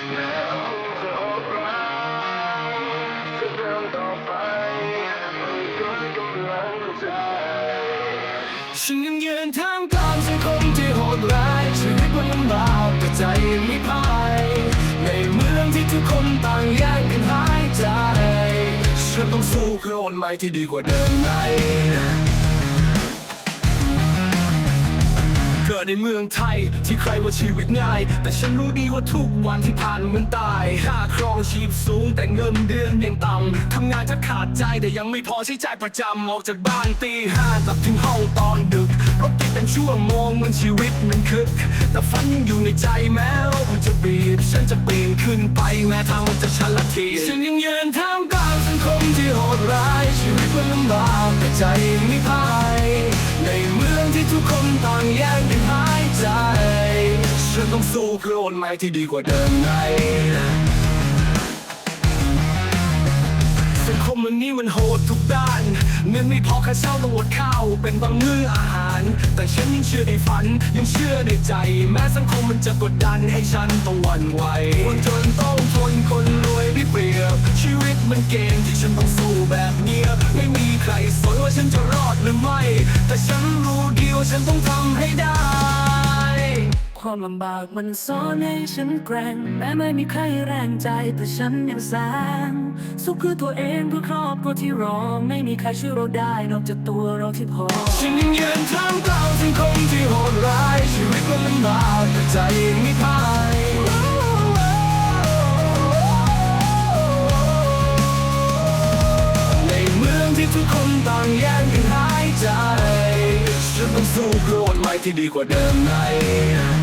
ฉันยังยืนท่ามกลางสังคมที่โหดร้ายชีวิตมันลำบากแต่ใจไม่พ่ายในเมืองที่ทุกคนต่างแย่งกันหายใจฉันต้องสู้เพื่อวันใหม่ที่ดีกว่าเดิมไงเดในเมืองไทย ที่ใครว่าชีวิตง่าย แต่ฉันรู้ดีว่าทุกวันที่ผ่านเหมันตายค่าครองชีพสูงแต่เงินเดือนยังต่ำทำงานจะขาดใจแต่ยังไม่พอใช้จ่ายประจำออกจากบ้านตีห้ากลับถึงห้องตอนดึกรถติดเป็นชั่วโมงเหมันชีวิตมันคึก แต่ฝันยังอยู่ในใจแม้ว่าจะบีบฉันจะปีนขึ้นไปแม้ทางมันจะชันละทีฉันยังยืนท่ามกลางสังคมที่โหดร้ายชีวิตมันลำบากแต่ใจไม่พ่าย ต้องสู้เพื่อวันใหม่ที่ดีกว่าเดิมไงสังคมมันนี้มันโหดทุกด้านเงินไม่พอค่าเช่าต้องอดข้าว เป็นบางมื้ออาหาร แต่ฉันยังเชื่อในฝัน ยังเชื่อในใจ แม้สังคมมันจะกดดันให้ฉันต้องหวั่นไหวคนจนต้องทนคนรวยได้เปรียบ ชีวิตมันเกมที่ฉันต้องสู้แบบเงียบไม่มีใครสนว่าฉันจะรอดหรือไม่ แต่ฉันรู้ดีว่าฉันต้องทำให้ได้ ความลำบากมันสอนให้ฉันแกร่ง แม้ไม่มีใครแรงใจแต่ฉันยังแสงสู้เพื่อตัวเองเพื่อครอบครัวที่รอ ไม่มีใครช่วยเราได้นอกจากตัวเราที่พอ ฉันยังยืนท่ามกลางสังคมที่โหดร้าย ชีวิตมันลำบากแต่ใจไม่พ่ายในเมืองที่ทุกคนต่างแย่งกันหายใจ ฉันต้องสู้เพื่อวันใหม่ที่ดีกว่าเดิมไงใน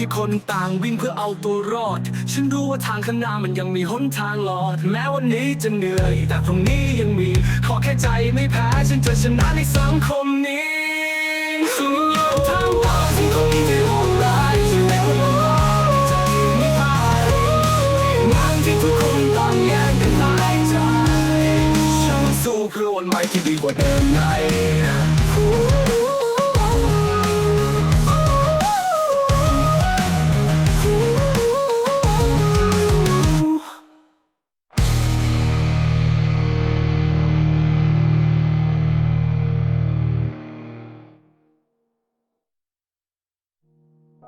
ที่คนต่างวิ่งเพื่อเอาตัวรอด ฉันรู้ว่าทางข้างหน้ามันยังมีหนทางหลอด แม้วันนี้จะเหนื่อย แต่พรุ่งนี้ยังมี ขอแค่ใจไม่แพ้ ฉันจะชนะในสังคมนี้สุดยอดทางกลางสังคมที่โหดร้ายชีวิตมันลำบากใจไม่พ่ายเมืองที่ทุกคนต่างแย่งกันหายใจ ฉันสู้เพื่อวันใหม่ที่ดีกว่าเดิม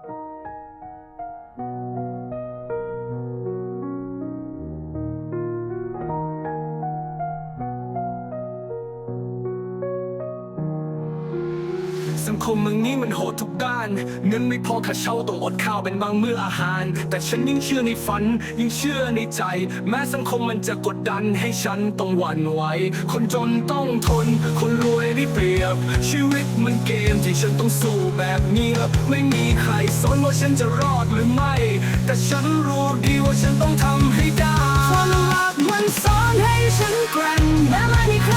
ไสังคมเมืองนี้มันโหดทุกด้าน เงินไม่พอค่าเช่าต้องอดข้าวเป็นบางมื้ออาหาร แต่ฉันยังเชื่อในฝันยังเชื่อในใจ แม้สังคมมันจะกดดันให้ฉันต้องหวั่นไหว คนจนต้องทน คนรวยได้เปรียบ ชีวิตมันเกมที่ฉันต้องสู้แบบเงียบ ไม่มีใครสนว่าฉันจะรอดหรือไม่ แต่ฉันรู้ดีว่าฉันต้องทำให้ได้ความลำบากมันสอนให้ฉันแกร่งแม้ไม่มีใคร